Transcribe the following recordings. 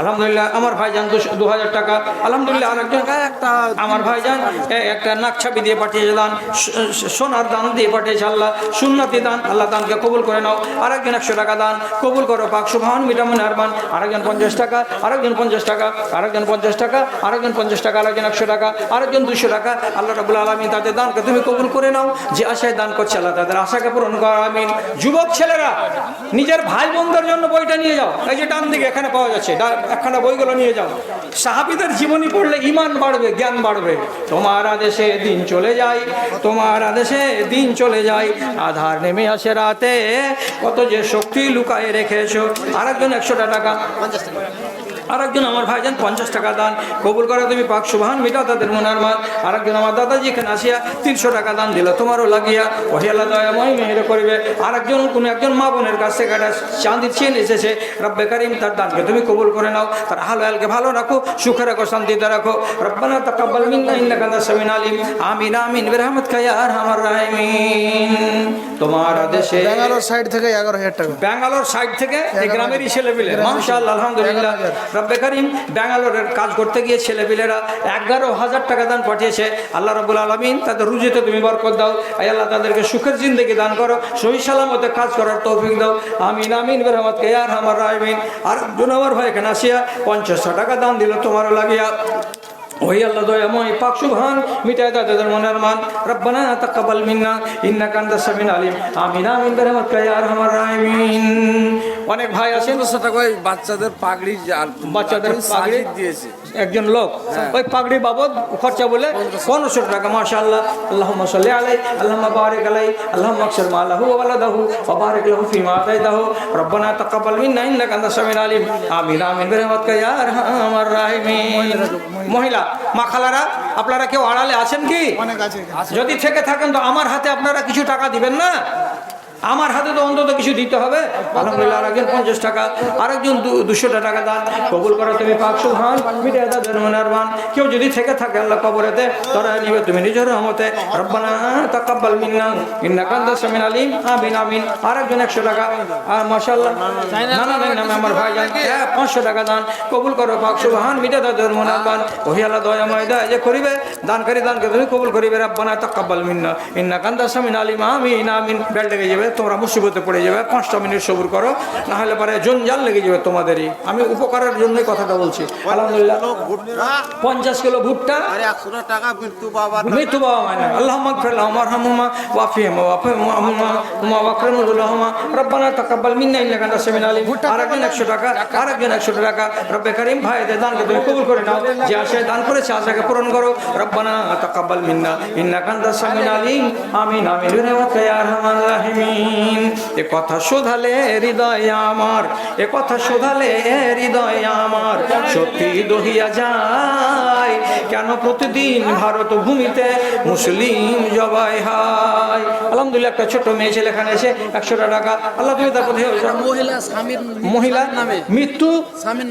আলহামদুলিল্লাহ আমার ভাইজান দু হাজার টাকা। আলহামদুলিল্লাহ আরেকজন একটা আমার ভাইজান একটা নাকছাবি দিয়ে পাঠিয়েছে দান সোনার দান দিয়ে পাঠিয়েছে আল্লাহ সুন্নতি দান আল্লাহ দানকে কবুল করে নাও। আরেকজন একশো টাকা দান কবুল করো পাক সুবহান মিটামন আরমান। আরেকজন পঞ্চাশ টাকা আরেকজন পঞ্চাশ টাকা আরেকজন পঞ্চাশ টাকা আরেকজন পঞ্চাশ টাকা আরেকজন একশো টাকা আরেকজন দুশো টাকা। আল্লাহ রাবুল আলমী তাদের দানকে তুমি কবুল করে নাও। যে আশায় দান করছে আল্লাহ তাদের আশাকে পূরণ করো আমিন। যুবক ছেলেরা নিজের ভাই বোনদের জন্য বইটা নিয়ে যাও। এই যে ডান দিকে এখানে পাওয়া যাচ্ছে। একখানা বইগুলো নিয়ে যাও। সাহাবিদের জীবনী পড়লে ইমান বাড়বে, জ্ঞান বাড়বে। তোমার আদেশে দিন চলে যায়, তোমার আদেশে দিন চলে যায়। আধার নেমে আসে রাতে, কত যে শক্তি লুকায় রেখেছো। আরেকজন একশোটা টাকা। আরেকজন আমার ভাই ভাইজান পঞ্চাশ টাকা দান কবুল করে তুমি পাক সুবহান মিটাও তাদের মনার মাল। আরেকজন আমার দাদাজি এখানে আসিয়া তিনশো টাকা দান দিল তোমারও লাগিয়া। ওহিয়াল্লা দয়াময় মেহের করবে। আরেকজন কোনো একজন মা বোনের কাছ থেকে একটা চাঁদির চেন এসেছে। রব্বে কারিম তার দানকে তুমি কবুল করে নাও তার হাল হালকে ভালো রাখো সুখে রাখো শান্তিতে রাখো। রব্বানা তাকাব্বাল মিন্না ইন্নাকা আনতাস সামিউল আলিম। আমিন আমিন বিরহমাতিকা ইয়া আরহামার রাহিমিন। তোমার আদেশে ব্যাঙ্গালোর সাইড থেকে এগারো হাজার টাকা। ব্যাঙ্গালোর সাইড থেকে এই গ্রামেরই ছেলেপিলে। মাশাআল্লাহ আলহামদুলিল্লাহ। রব্বে করিম ব্যাঙ্গালোরের কাজ করতে গিয়ে ছেলেপিলেরা এগারো হাজার টাকা দান পাঠিয়েছে। আল্লাহ রবুল আলমিন তাদের রুজিতে তুমি বরকত দাও। আই আল্লাহ তাদেরকে সুখের জিন্দগি দান করো, সহি সালামতে কাজ করার তৌফিক দাও। আমিন আমিন বেরহমত কে আর আমার রায়মিন আর একজন আমার ভাই এখানে আসিয়া পঞ্চাশশো টাকা দান দিল তোমারও লাগিয়া। ওই আল্লাহ দয়াময়, পাক সুবহান, মিটায় দা তাদের মনের মান। রব্বানা তাকাব্বাল মিন্না, ইন্নাকা আনতাস সামিউল আলিম। আমিন আমিন, বিরহমাতিকা ইয়া আরহামার রাহিমিন। অনেক ভাই আছেন পনেরোশো টাকা ওই বাচ্চাদের পাগড়ি আর বাচ্চাদের পাগড়ি দিয়েছে। একজন লোক। ওই পাগড়ি বাবদ খরচা বলে পনেরোশো। টাকা মাশাআল্লাহ। আল্লাহ সাল্লি আলাই আল্লাহ বারিক আলাই আল্লাহ মকসর মালাহু ওয়ালাদাহু ওবারিক লাহু ফিমা আতাইদাহু রব্বানা তাকাব্বাল মিন্না ইন্নাকা আনতাস সামিউল আলিম। আমিন আমিন। বিরহমাতিকা ইয়া আরহামার রাহিমিন। মহিলা মা খালারা আপনারা কেউ আড়ালে আছেন কি? অনেক আছে। যদি থেকে থাকেন তো আমার হাতে আপনারা কিছু টাকা দিবেন না? আমার হাতে তো অন্তত কিছু দিতে হবে। আলহামদুলিল্লাহ আরেকজন পঞ্চাশ টাকা আরেকজন দুশোটা টাকা দান। কবুল করে তুমি পাক সুহান মিটে কেউ যদি থেকে থাকে আল্লাহ কবরেতে তোরা নিবে তুমি নিজের রহমতে। আমিন দান। কবুল করিবে রব্বানা ইন্নাকা আনতাস সামিউল আলিম। আমিন আমিন। বেল যাবে তোমরা মুসিবতে পড়ে যাবে পাঁচটা মিনিট সবুর করো না হলে পরে জঞ্জাল লেগে যাবে তোমাদেরই। আমি উপকারের জন্যই কথাটা বলছি। আলহামদুলিল্লাহ। পঞ্চাশ কিলো ভুট্টা একশো টাকা মৃত্যু বাবা মানে আল্লাহ মাগফির লাহুম আরহামহুমা ওয়াফিহিমা ওয়াফিহুমা হুমা ওয়াকরিমুহুমা রব্বানা তাকাব্বাল মিন্না ইন্নাকা আনতাস সামিউল আলিম। আরেকজন 100 টাকা আরেকজন 100 টাকা। রব্বে কারীম ভাইদের দানকে তুমি কবুল করে নাও। যে আশায় দান করেছে আশাকে পূরণ করো। রব্বানা তাকাব্বাল মিন্না ইন্নাকা আনতাস সামিউল আলিম। আমিন আমিন। বিরহমাতিকা ইয়া আরহামার রাহিমিন। এ কথা শোধালে হৃদয় আমার এ কথা শোধালে হৃদয় আমার। সত্যি দহিয়া যায় কেন প্রতিদিন ভারত ভূমিতে মুসলিম জবাই হয়? আলহামদুলিল্লাহ একটা ছোট মেয়ে ছেলে এখানে এসে একশোটা টাকা আল্লাহ তুমি তার কোথায় মহিলা স্বামীর মহিলা নামে। মৃত্যু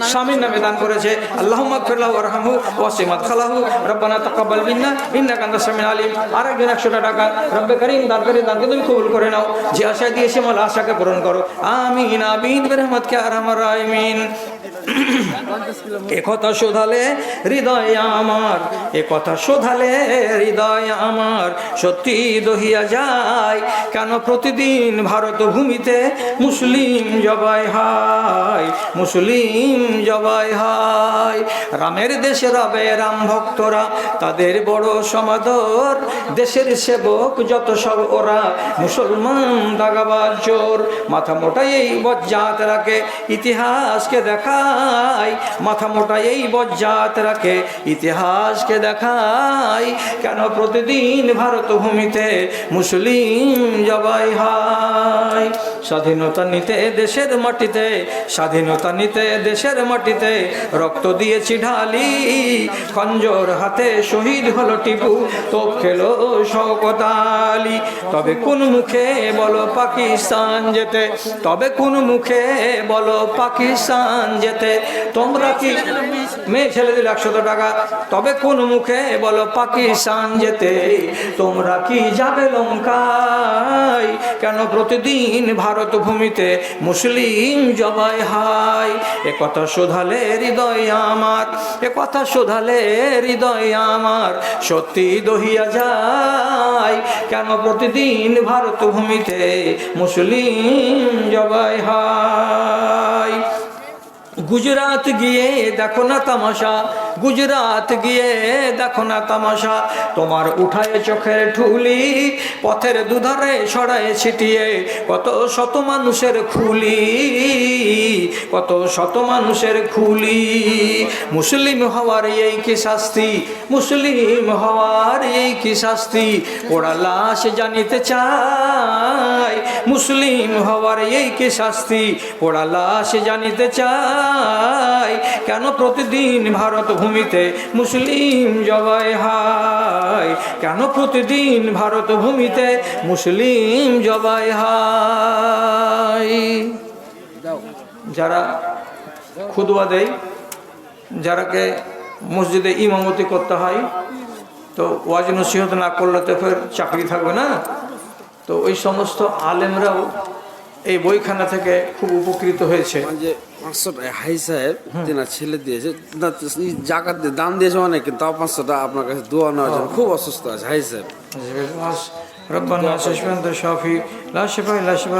স্বামীর নামে- দান করেছে। আল্লাহ মাগফিরলাহু ওয়ারহামহু ওয়াসিমাত খালাহু রব্বানা তাকাব্বাল মিন্না। ইন্নাকা আনতাস সামিউল আলিম। আরেকজন 100 টাকা। রব্বে কারীম দান করে দানকে তুমি কবুল করে নাও। যে আশা দিয়েছে মাল আশাকে পূরণ করো। আমিন আমিন বিরহমাতিকা আর আমার এ কথা শোধালে হৃদয় আমার, এ কথা শোধালে হৃদয় আমার। সত্যি দহিয়া যায়, কেন প্রতিদিন ভারত ভূমিতে মুসলিম জবাই হয়? মুসলিম জবাই হয়। রামের দেশে রবে রাম ভক্তরা, তাদের বড় সমাদর। দেশের সেবক যত সব ওরা, মুসলমান দাগাবাজ চোর মাথা মোটাই বজ্জাত রাখে ইতিহাসকে দেখায় মাথা মোটা এই বজ্জাত রাখে ইতিহাসকে দেখায় কেন প্রতিদিন ভারতভূমিতে মুসলিম জবাই হয়? স্বাধীনতা নিতে দেশের মাটিতে, স্বাধীনতা নিতে দেশের মাটিতে, রক্ত দিয়েছি ঢালি, খঞ্জর হাতে শহীদ হলো টিপু তো খেলো শওকতালি তবে কোন মুখে বলো পাকিস্তান যেতে, তবে কোন মুখে বলো পাকিস্তান যেতে, তোমরা তোমরা কি মেয়ে ছেলে দিল একশত টাকা? তবে কোন মুখে বলো পাকিস্তান যেতে, তোমরা কি যাবে লঙ্কায়? কেন প্রতিদিন ভারত ভূমিতে মুসলিম জবাই হাই। এ কথা শোধালে হৃদয় আমার, এ কথা শোধালে হৃদয় আমার। সত্যি দহিয়া যায়, কেন প্রতিদিন ভারত ভূমিতে মুসলিম জবাই হাই? গুজরাট গিয়ে দেখো না তামাশা গুজরাট গিয়ে দেখো না তামাশা। তোমার উঠায় চোখের ঠুলি পথের দুধারে ছড়ায় ছিটিয়ে। কত শত মানুষের খুলি, কত শত মানুষের খুলি। মুসলিম হওয়ার এই কি শাস্তি? মুসলিম হওয়ার এই কি শাস্তি? ওরা লাশ জানিতে চায়। মুসলিম হওয়ার এই কি শাস্তি? ওরা লাশ জানিতে চায়। কেন প্রতিদিন ভারত ভূমিতে মুসলিম জবাই হায়। কেন প্রতিদিন ভারত ভূমিতে মুসলিম জবাই হায়? যারা খুদবা দেয়, যারাকে মসজিদে ইমামতি করতে হয়, তো ওয়াজ নসিহত না করলে তো ফের চাকরি থাকবে না। তো ওই সমস্ত আলেমরাও এই বইখানা থেকে খুব উপকৃত হয়েছে। যে পাঁচশো টাকা হাই সাহেব তেনার ছেলে দিয়েছে না, ই জাকাত দিয়ে দান দিয়েছে অনেক কিন্তু তাও পাঁচশো টাকা আপনার কাছে দোয়া নেওয়ার জন্য খুব অসুস্থ আছে হাই সাহেব ربنا اشفي انت الشافي لا شفاء الا شفاء